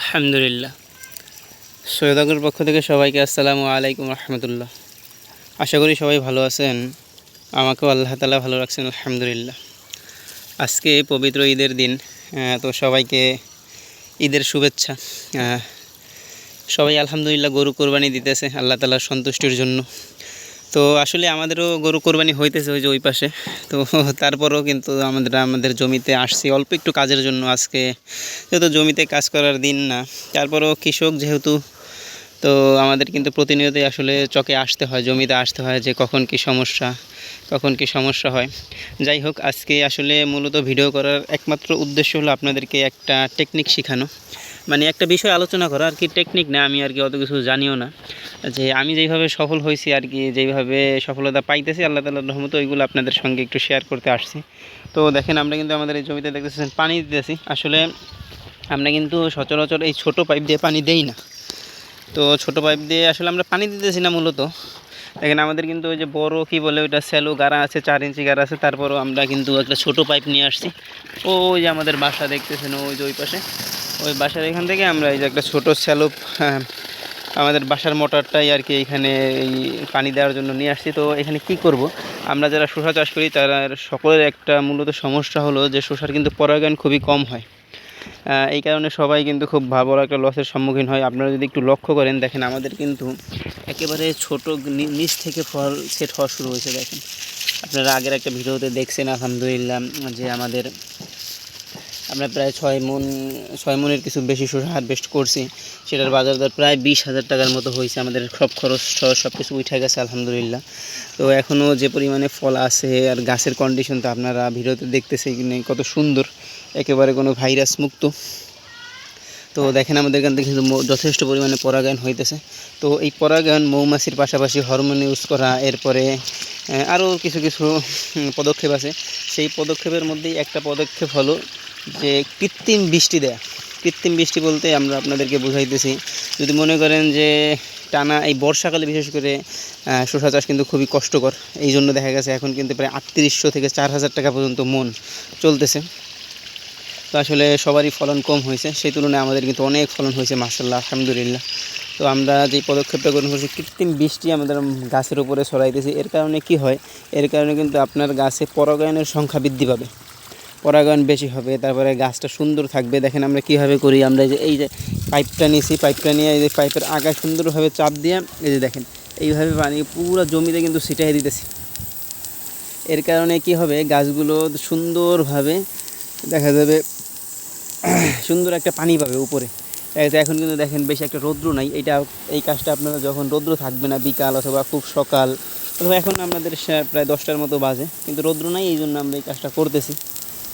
আলহামদুলিল্লাহ। সৈয়দাগুর পক্ষ থেকে সবাইকে আসসালামু আলাইকুম রহমতুল্লাহ। আশা করি সবাই ভালো আছেন। আমাকেও আল্লাহ তালা ভালো রাখছেন, আলহামদুলিল্লাহ। আজকে পবিত্র ঈদের দিন তো সবাইকে ঈদের শুভেচ্ছা। সবাই আলহামদুলিল্লাহ গরু কোরবানি দিতেছে, আল্লাহ তালার সন্তুষ্টির জন্য। তো আসলে আমাদেরও গরু কোরবানি হইতেছে ওই যে ওই পাশে। তো তারপরেও কিন্তু আমাদের আমাদের জমিতে আসছি, অল্প একটু কাজের জন্য আজকে। যেহেতু জমিতে কাজ করার দিন না, তারপরেও কৃষক যেহেতু, তো আমাদের কিন্তু প্রতিনিয়তই আসলে চকে আসতে হয়, জমিতে আসতে হয় যে কখন কি সমস্যা, কখন কি সমস্যা হয়। যাই হোক, আজকে আসলে মূলত ভিডিও করার একমাত্র উদ্দেশ্য হলো আপনাদেরকে একটা টেকনিক শেখানো। মানে একটা বিষয় আলোচনা করা, আর কি টেকনিক না, আমি আর কি অত কিছু জানিও না। যে আমি যেইভাবে সফল হয়েছি আর কি, যেইভাবে সফলতা পাইতেছি, আল্লাহ তালার রহমত ওইগুলো আপনাদের সঙ্গে একটু শেয়ার করতে আসছি। তো দেখেন, আমরা কিন্তু আমাদের এই জমিতে দেখতেছেন পানি দিতেছি। আসলে আমরা কিন্তু সচরাচর এই ছোট পাইপ দিয়ে পানি দেই না। তো ছোট পাইপ দিয়ে আসলে আমরা পানি দিতেছি না মূলত। দেখেন, আমাদের কিন্তু ওই যে বড় কি বলে ওইটা স্যালো গাড়া আছে, চার ইঞ্চি গাড়া আছে, তারপরও আমরা কিন্তু একটা ছোট পাইপ নিয়ে আসছি। ওই যে আমাদের বাসা দেখতেছেন, ওই যে ওই পাশে। ওই বাসার এখান থেকে আমরা এই যে একটা ছোট স্যালো আমাদের বাসার মোটরটাই আর কি এখানে এই পানি দেওয়ার জন্য নিয়ে আসছি। তো এখানে কি করব? আমরা যারা শসা চাষ করি, তারা সকলের একটা মূলত সমস্যা হলো যে শসার কিন্তু পরাগায়ন খুবই কম হয়। এই কারণে সবাই কিন্তু খুব বড় একটা লসের সম্মুখীন হয়। আপনারা যদি একটু লক্ষ্য করেন, দেখেন আমাদের কিন্তু একেবারে ছোট নিচ থেকে ফল সেট হওয়া শুরু হয়েছে, দেখেন। আপনারা আগের একটা ভিডিওতে দেখছেন, আলহামদুলিল্লাহ, যে আমাদের আমরা প্রায় ছয় মন, ছয় মনের কিছু বেশি শসা হারভেস্ট করছি। সেটার বাজার দর প্রায় বিশ হাজার টাকার মতো হয়েছে। আমাদের সব খরচ সব কিছু উঠে গেছে, আলহামদুলিল্লাহ। তো এখনও যে পরিমাণে ফল আছে আর গাছের কন্ডিশন তো আপনারা ভিডিওতে দেখতেছে কত সুন্দর। একেবারে কোনো ভাইরাস মুক্ত। তো দেখেন আমাদের এখান থেকে কিন্তু যথেষ্ট পরিমাণে পরাগায়ন হইতেছে। তো এই পরাগায়ন মৌমাছির পাশাপাশি হরমোন ইউজ করা, এরপরে আরও কিছু কিছু পদক্ষেপ আছে। সেই পদক্ষেপের মধ্যেই একটা পদক্ষেপ হলো যে কৃত্রিম বৃষ্টি দেয়া। কৃত্রিম বৃষ্টি বলতে আমরা আপনাদেরকে বুঝাইতেছি। যদি মনে করেন যে টানা এই বর্ষাকালে বিশেষ করে শসা চাষ কিন্তু খুবই কষ্টকর। এই জন্য দেখা গেছে এখন কিন্তু প্রায় আটত্রিশশো থেকে চার হাজার টাকা পর্যন্ত মন চলতেছে। তো আসলে সবারই ফলন কম হয়েছে। সেই তুলনায় আমাদের কিন্তু অনেক ফলন হয়েছে মার্শাল্লাহ আলহামদুলিল্লাহ। তো আমরা যে পদক্ষেপটা গ্রহণ করছি, কৃত্রিম বৃষ্টি আমাদের গাছের উপরে ছড়াইতেছি। এর কারণে কি হয়? এর কারণে কিন্তু আপনার গাছে পরাগায়নের সংখ্যা বৃদ্ধি পাবে। পরাগায়ন বেশি হবে, তারপরে গাছটা সুন্দর থাকবে। দেখেন আমরা কীভাবে করি, আমরা এই যে এই যে পাইপটা নিয়েছি, পাইপটা নিয়ে এই যে পাইপের আগায় সুন্দরভাবে চাপ দিয়ে, এই যে দেখেন, এইভাবে পানি পুরো জমিতে কিন্তু ছিটাই দিতেছি। এর কারণে কি হবে, গাছগুলো সুন্দরভাবে দেখা যাবে, সুন্দর একটা পানি পাবে উপরে। এখন কিন্তু দেখেন বেশি একটা রৌদ্র নাই, এটা এই কাজটা আপনারা যখন রৌদ্র থাকবে না বিকাল অথবা খুব সকাল, অথবা এখন আমাদের প্রায় দশটার মতো বাজে, কিন্তু রৌদ্র নাই, এই জন্য আমরা এই কাজটা করতেছি।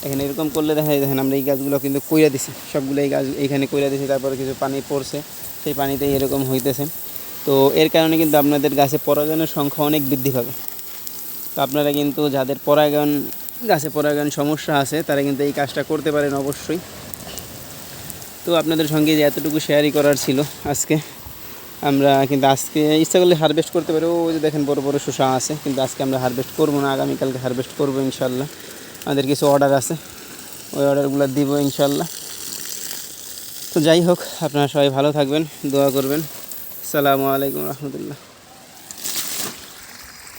এখানে এরকম করলে দেখা যায়, দেখেন আমরা এই গাছগুলো কিন্তু কইরা দিছি। সবগুলো এই গাছ এইখানে কইরা দিছি, তারপরে কিছু পানি পড়ছে। সেই পানিতেই এরকম হইতেছে। তো এর কারণে কিন্তু আপনাদের গাছে পরাগায়নের সংখ্যা অনেক বৃদ্ধি পাবে। তো আপনারা কিন্তু যাদের পরাগায়ন, গাছে পরাগায়ন সমস্যা আছে, তারা কিন্তু এই কাজটা করতে পারেন অবশ্যই। তো আপনাদের সঙ্গে যে এতটুকু শেয়ারই করার ছিল আজকে, আমরা কিন্তু আজকে ইচ্ছা করলে হারভেস্ট করতে পারি। ওই যে দেখেন বড় বড় শোষা আছে, কিন্তু আজকে আমরা হারভেস্ট করব না, আগামীকালকে হারভেস্ট করব ইনশাল্লাহ আমাদের কিছু অর্ডার আছে। ওই অর্ডারগুলো দিব ইনশাল্লাহ তো যাই হোক, আপনারা সবাই ভালো থাকবেন, দোয়া করবেন। আসসালামু আলাইকুম রহমতুল্লাহ।